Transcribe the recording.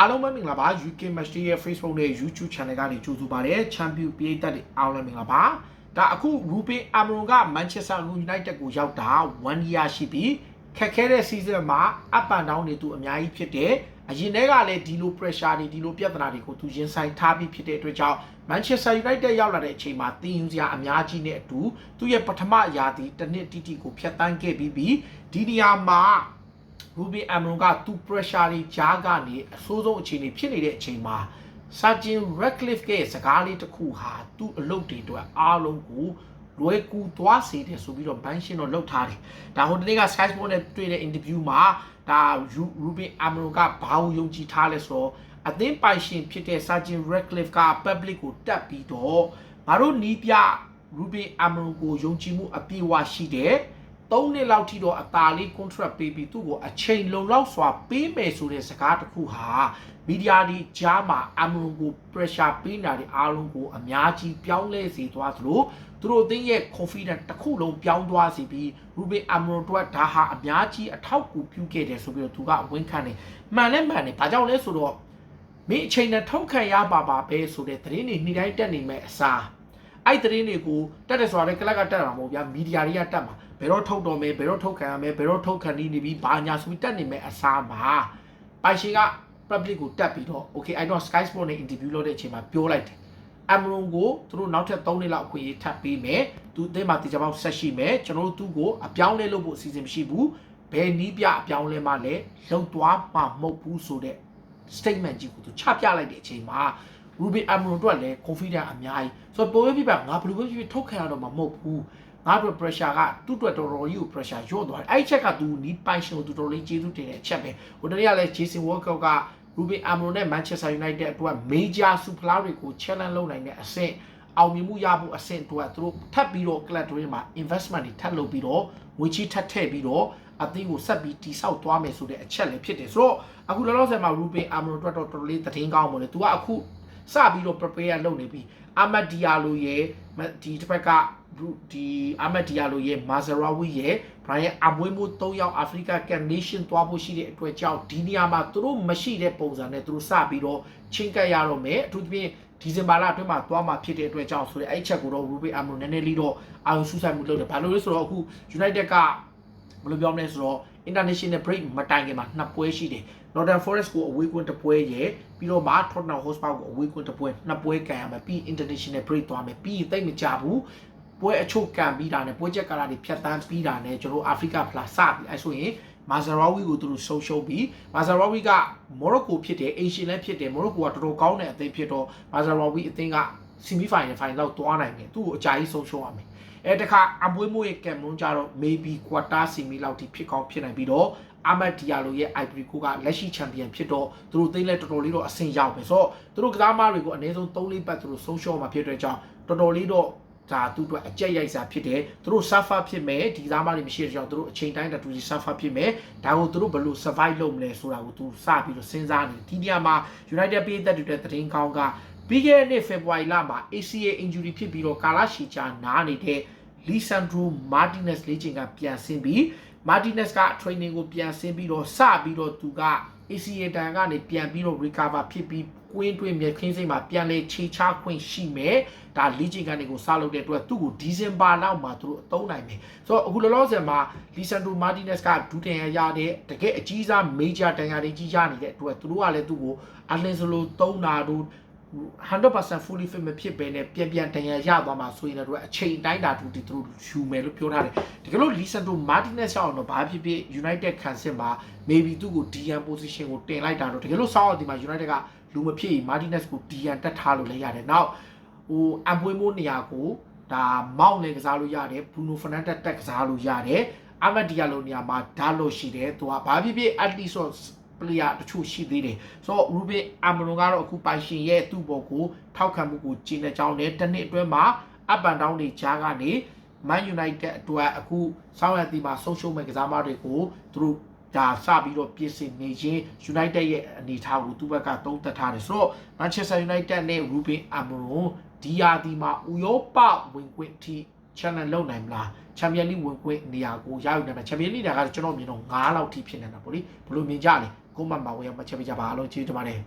အားလုံးပဲမင်္ဂလာပါ UK Match Day ရဲ့ Facebook နဲ့ YouTube Channel ကနေကြိုဆိုပါရစေ။ Champion ပြည်သက်တွေအားလုံးမင်္ဂလာပါ။ဒါအခု Ruben Amorim က Manchester United ကိုရောက်တာ1 year ရှိပြီ။ခက်ခဲတဲ့ season မှာ up and down တွေသူအများကြီးဖြစ်တယ်။အရင်တည်းကလည်းဒီလို pressure တွေဒီလိုပြဿနာတွေကိုသူရင်ဆိုင်ထားပြီးဖြစ်တဲ့အတွက်ကြောင့် Manchester United ရောက်လာတဲ့အချိန်မှာတင်ယူစရာအများကြီးနဲ့အတူသူ့ရဲ့ပထမရာသီတစ်နှစ်တိတိကိုဖျက်ဆီးခဲ့ပြီးပြီးဒီနေရာမှာ ရူဘီအမ်ရွန်ကသူ pressure တွေကြားကနေအဆိုးဆုံးအခြေအနေဖြစ်နေတဲ့အချိန်မှာစာဂျင်ရက်လစ်ကရဲ့စကားလေးတစ်ခုဟာသူ့အလုပ်တွေအတွက်အားလုံးကိုလွယ်ကူသွားစေတယ်ဆိုပြီးတော့ဘန်ရှင်တော့လုပ်ထားတယ်။ဒါဟိုတနေ့က Sky Sport နဲ့တွေ့တဲ့ interview မှာဒါရူဘီအမ်ရွန်ကဘာကိုယုံကြည်ထားလဲဆိုတော့အသင်းပိုင်ရှင်ဖြစ်တဲ့စာဂျင်ရက်လစ်က public ကိုတက်ပြီးတော့ငါတို့နီးပြရူဘီအမ်ရွန်ကိုယုံကြည်မှုအပြည့်အဝရှိတယ်။ ၃နှစ်လောက်ထိတော့အသာလေး contract ပေးပြီးသူ့ကိုအချိန်လုံလောက်စွာပေးမယ်ဆိုတဲ့စကားတစ်ခုဟာမီဒီယာဒီကြားမှာအမရုံကို pressure ပေးနေတာတွေအားလုံးကိုအများကြီးပြောင်းလဲစေသွားသလိုသူတို့အသင်းရဲ့ confidence တစ်ခုလုံးပြောင်းသွားစေပြီး Ruben Amorim တို့ကဒါဟာအများကြီးအထောက်အကူပြုခဲ့တယ်ဆိုပြီးတော့သူကအဝန်ခံတယ်မှန်လဲမှန်တယ်ဘာကြောင့်လဲဆိုတော့မင်းအချိန်နဲ့ထုတ်ခံရပါပါပဲဆိုတဲ့သတင်းတွေနေ့တိုင်းတက်နေမဲ့အစားအဲ့သတင်းတွေကိုတက်တယ်ဆိုတာလည်းကလပ်ကတက်တာမဟုတ်ဗျာမီဒီယာတွေကတက်မှာ ဘယ်တော့ထုတ်တော်မယ်ဘယ်တော့ထုတ်ခံရမယ်ဘယ်တော့ထုတ်ခံနေနေပြီးဘာညာဆိုပြီးတက်နေမဲ့အစားမှာပိုင်ရှင်က public ကိုတက်ပြီးတော့ okay I don't Sky Sport နဲ့ interview လုပ်တဲ့အချိန်မှာပြောလိုက်တယ်အမရွန်ကိုသူတို့နောက်ထပ်3နှစ်လောက်အခွင့်အရေးထပ်ပေးမယ်သူအသင်းမှာတေချာပေါက်ဆက်ရှိမယ်ကျွန်တော်တို့သူ့ကိုအပြောင်းလဲလုပ်ဖို့အစီအစဉ်မရှိဘူးဘယ်နီးပြအပြောင်းလဲမှလည်းလုံသွားမှာမဟုတ်ဘူးဆိုတဲ့ statement ကြီးကိုသူချပြလိုက်တဲ့အချိန်မှာ Ruben Amorim တို့ကလည်း confidence အများကြီးဆိုတော့ပိုးပြပြငါဘယ်လိုပဲဖြစ်ဖြစ်ထုတ်ခံရတော့မှာမဟုတ်ဘူး ငါတို့ pressure ကသူ့အတွက်တော်တော်ကြီးကို pressure ညှို့သွားတယ်အဲ့ဒီချက်ကသူနီးပိုင်ရှင်ကိုသူတော်တော်လေးကျေးဇူးတင်တဲ့အချက်ပဲဟိုတနေ့ကလည်း Jason Walcott က Ruben Amorim နဲ့ Manchester United အတွက် major super တွေကို challenge လုပ်နိုင်တဲ့အဆင့်အောင်မြင်မှုရဖို့အဆင့်အတွက်သူတို့ထပ်ပြီးတော့ club တွေမှာ investment တွေထပ်လုပ်ပြီးတော့ငွေချေးထပ်ထည့်ပြီးတော့အသင်းကိုဆက်ပြီးတိဆောက်သွားမယ်ဆိုတဲ့အချက်လည်းဖြစ်တယ်ဆိုတော့အခုလောလောဆယ်မှာ Ruben Amorim အတွက်တော့တော်တော်လေးသတင်းကောင်းပါလေသူကအခုစပြီးတော့ prepare လုပ်နေပြီအာမတ်ဒီယာလိုရဲ့ဒီတစ်ဖက်က ဒီအာမတ်ဒီယာလိုရဲ့မာဇရာဝီရဲ့ဘရိုင်အမွေးမှု၃ယောက်အာဖရိကကန်နေရှင်သွားဖို့ရှိတဲ့အတွက်ကြောင့်ဒီနေရာမှာသူတို့မရှိတဲ့ပုံစံနဲ့သူတို့စပြီးတော့ချင်းကပ်ရတော့မယ်အထူးသဖြင့်ဒီဇင်ဘာလအတွင်းမှာသွားမှာဖြစ်တဲ့အတွက်ကြောင့်ဆိုတဲ့အဲ့ချက်ကိုတော့ရူဘေအမရိုနည်းနည်းလေးတော့အာရုံစူးစိုက်မှုလုပ်တယ်ဘာလို့လဲဆိုတော့အခု United ကဘယ်လိုပြောမလဲဆိုတော့ international break မတိုင်ခင်မှာနှစ်ပွဲရှိတယ် Northern Forest ကိုအဝေးကွင်းတစ်ပွဲရဲ့ပြီးတော့မှ Tottenham Hotspur ကိုအဝေးကွင်းတစ်ပွဲနှစ်ပွဲကန်ရမယ်ပြီး international break သွားမယ်ပြီးရင်တိတ်မကြဘူး ပွဲအချို့ကန်ပြီးတာနဲ့ပွဲချက်ကာလာတွေဖြတ်တန်းပြီးတာနဲ့ကျွန်တော်အာဖရိကဖလာစပြီးအဲဆိုရင်မာဇရာဝီကိုသူတို့ဆုံးရှုံးပြီးမာဇရာဝီကမော်ရိုကိုဖြစ်တယ်အင်ရှင်လည်းဖြစ်တယ်မော်ရိုကိုကတော်တော်ကောင်းတဲ့အသင်းဖြစ်တော့မာဇရာဝီအသင်းကဆီမီဖိုင်နယ်ဖိုင်လောက်သွားနိုင်တယ်သူ့ကိုအကြာကြီးဆုံးရှုံးရမယ်အဲတခါအမွေးမိုးရဲ့ကမ်မွန်းကြတော့ maybe quarter semi လောက်ထိဖြစ်ကောင်းဖြစ်နိုင်ပြီးတော့အာမတ်ဒီယာလိုရဲ့ Ivory Coast ကလက်ရှိချန်ပီယံဖြစ်တော့သူတို့သိလဲတော်တော်လေးတော့အဆင်ရောက်ပဲဆိုတော့သူတို့ကစားမတွေကိုအနည်းဆုံး3လေးပတ်သူတို့ဆုံးရှုံးမှာဖြစ်တဲ့ကြောင့်တော်တော်လေးတော့ ဒါသူတို့အကြက်ရိုက်စာဖြစ်တယ်သူတို့ suffer ဖြစ်မယ်ဒီသားမတွေမရှိတဲ့ကြောင့်သူတို့အချိန်တိုင်းတူကြီး suffer ဖြစ်မယ်ဒါကိုသူတို့ဘယ်လို survive လုပ်မလဲဆိုတာကိုသူစပြီးတော့စဉ်းစားနေဒီနေရာမှာ United ပြည်သက်တွေတဲ့သတင်းကောင်းကပြီးခဲ့တဲ့နှစ် February လမှာ ACL injury ဖြစ်ပြီးတော့ကာလာရှီချာနားနေတဲ့ Lisandro Martinez လေ့ကျင့်ကပြန်ဆင်းပြီး Martinez က training ကိုပြန်ဆင်းပြီးတော့စပြီးတော့သူက ACL တန်ကနေပြန်ပြီးတော့ recover ဖြစ်ပြီးကွင်းတွင်းမြက်ခင်းစိမ့်မှာပြန်လဲခြေချခွင့်ရှိမယ်ဒါလေ့ကျင့်ကနေကိုစလုပ်တဲ့အတွက်သူ့ကိုဒီဇင်ဘာလောက်မှာသူတို့အသုံးနိုင်မယ်ဆိုတော့အခုလောလောဆယ်မှာ Lisandro Martinez ကဒူတန်ရရတဲ့တကယ်အကြီးစား major တန်ရာတွေကြီးရနေတဲ့အတွက်သူတို့ကလည်းသူ့ကိုအလင်းစလိုသုံးတာတို့ 100% fully fit မဖြစ်ဘဲနဲ့ပြန်ပြန်တန်ရရသွားမှာဆိုရင်လည်းအချိန်တိုင်းတာတူတီသူတို့ယူမယ်လို့ပြောထားတယ်တကယ်လို့ Lisandro Martinez ရောက်တော့ဘာဖြစ်ဖြစ် United ခံစစ်မှာ maybe သူ့ကို DN position ကိုတင်လိုက်တာတော့တကယ်လို့ဆောင်းအောင်ဒီမှာ United ကလူမဖြစ်ရင် Martinez ကို DN တက်ထားလို့လည်းရတယ်နောက်ဟိုအပွေးမိုးနေရာကိုဒါမောက်လည်းကစားလို့ရတယ် Bruno Fernandes တက်ကစားလို့ရတယ်အမတ်ဒီယာလိုနေရာမှာဓာတ်လို့ရှိတယ်သူကဘာဖြစ်ဖြစ် at least player တချို့ရှိသေးတယ်ဆိုတော့ Ruben Amorim ကတော့အခုပိုင်ရှင်ရဲ့သူ့ဘောကိုထောက်ခံမှုကိုကျင်းတဲ့ကြောင်းနဲ့တစ်နှစ်အတွင်းမှာ up and down တွေကြားကနေ Man United အတွက်အခုစောင်းရတီမှာဆုံးရှုံးမဲ့ကစားမတွေကိုသူတို့ဒါစပြီးတော့ပြင်ဆင်နေခြင်း United ရဲ့အနေအထားကိုသူ့ဘက်ကသုံးသပ်ထားတယ်ဆိုတော့ Manchester United နဲ့ Ruben Amorim ဒီယာဒီမှာဥရောပဝင်ခွင့်အထိ challenge လုပ်နိုင်မလားချန်ပီယံလိဝင်ခွင့်နေရာကိုရယူနိုင်မှာချန်ပီယံလိနေရာကကျွန်တော်မြင်တော့9လောက်ထိဖြစ်နေတာပေါ့လေဘယ်လိုမြင်ကြလဲ ကိုမမဝင်အောင်မှတ်ချက်ပေးကြပါအားလုံးကျေးဇူးတင်ပါတယ်